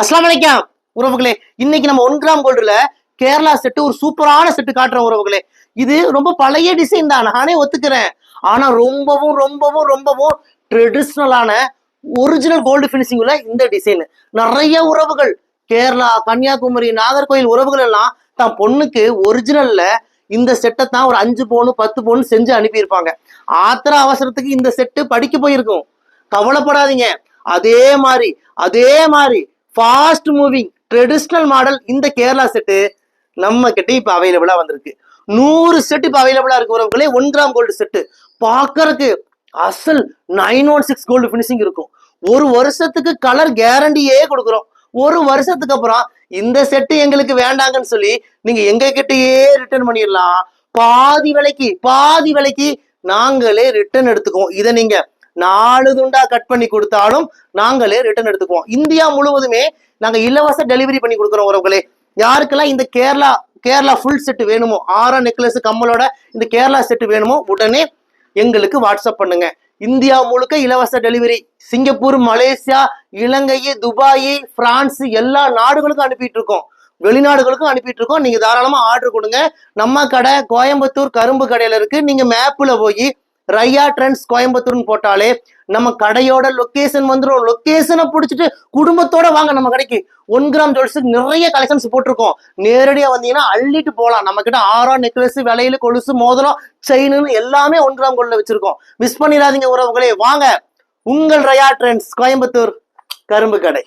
அஸ்லாம் வலைக்கம் உறவுகளே. இன்னைக்கு நம்ம ஒன் கிராம் கோல்டுல கேரளா செட்டு ஒரு சூப்பரான செட்டு காட்டுறோம் உறவுகளே. இது ரொம்ப பழைய டிசைன் தான். நானே ஒத்துக்கிறேன். ஆனா ரொம்பவும் ரொம்பவும் ரொம்பவும் ட்ரெடிஷ்னலான ஒரிஜினல் கோல்டு ஃபினிஷிங் உள்ள இந்த டிசைன் நிறைய உறவுகள் கேரளா கன்னியாகுமரி நாகர்கோயில் உறவுகள் எல்லாம் தான் பொண்ணுக்கு ஒரிஜினல்ல இந்த செட்டை தான் ஒரு அஞ்சு பவுனு பத்து பவுன் செஞ்சு அனுப்பியிருப்பாங்க. ஆத்திர அவசரத்துக்கு இந்த செட்டு படிக்க போயிருக்கும். கவலைப்படாதீங்க. அதே மாதிரி அதே மாதிரி ஃபாஸ்ட் மூவிங் ட்ரெடிஷ்னல் மாடல் இந்த கேரளா செட்டு நம்ம கிட்ட இப்போ அவைலபிளாக வந்திருக்கு. நூறு செட் இப்போ அவைலபிளாக இருக்கு உறவுகளே ஒன் கிராம் கோல்டு செட்டு பார்க்கறதுக்கு அசல் nine one six gold finishing இருக்கும். ஒரு வருஷத்துக்கு கலர் கேரண்டியே கொடுக்குறோம். ஒரு வருஷத்துக்கு அப்புறம் இந்த செட்டு எங்களுக்கு வேண்டாங்கன்னு சொல்லி நீங்க எங்க கிட்டயே ரிட்டர்ன் பண்ணிடலாம். பாதி விலைக்கு பாதி விலைக்கு நாங்களே ரிட்டர்ன் எடுத்துக்குவோம். இதை நீங்க நாலு துண்டா கட் பண்ணி கொடுத்தாலும் நாங்களே ரிட்டர்ன் எடுத்துக்குவோம். இந்தியா முழுவதுமே நாங்க இலவச டெலிவரி பண்ணி கொடுக்குறோம் உறவுகளே. யாருக்கெல்லாம் இந்த கேரளா கேரளா ஃபுல் செட் வேணுமோ ஆரா நெக்லஸ் கம்மலோட இந்த கேரளா செட் வேணுமோ உடனே எங்களுக்கு வாட்ஸ்அப் பண்ணுங்க. இந்தியா முழுக்க இலவச delivery Singapore Malaysia Ilangai Dubai France எல்லா நாடுகளுக்கும் அனுப்பிட்டு இருக்கோம். வெளிநாடுகளுக்கும் அனுப்பிட்டு இருக்கோம். நீங்க தாராளமா ஆர்டர் கொடுங்க. நம்ம கடை கோயம்புத்தூர் கரும்பு கடையில இருக்கு. நீங்க மேப்ல போய் ரையா ட்ரெண்ட்ஸ் கோயம்புத்தூர்னு போட்டாலே நம்ம கடையோட லொக்கேஷன் வந்துடும் லொக்கேஷனை பிடிச்சிட்டு குடும்பத்தோட வாங்க நம்ம கடைக்கு. ஒன் கிராம் ஜுவல்ஸுக்கு நிறைய கலெக்ஷன்ஸ் போட்டிருக்கோம். நேரடியாக வந்தீங்கன்னா அள்ளிட்டு போகலாம் நம்ம கிட்ட ஆறா நெக்லஸ் விலையில கொலுசு மோதிரம் செயின்னு எல்லாமே ஒன் கிராம் கோல்ட்ல வச்சிருக்கோம். மிஸ் பண்ணிடாதீங்க உறவுகளே. வாங்க. உங்கள் ரயா ட்ரெண்ட்ஸ் கோயம்புத்தூர் கரும்பு கடை.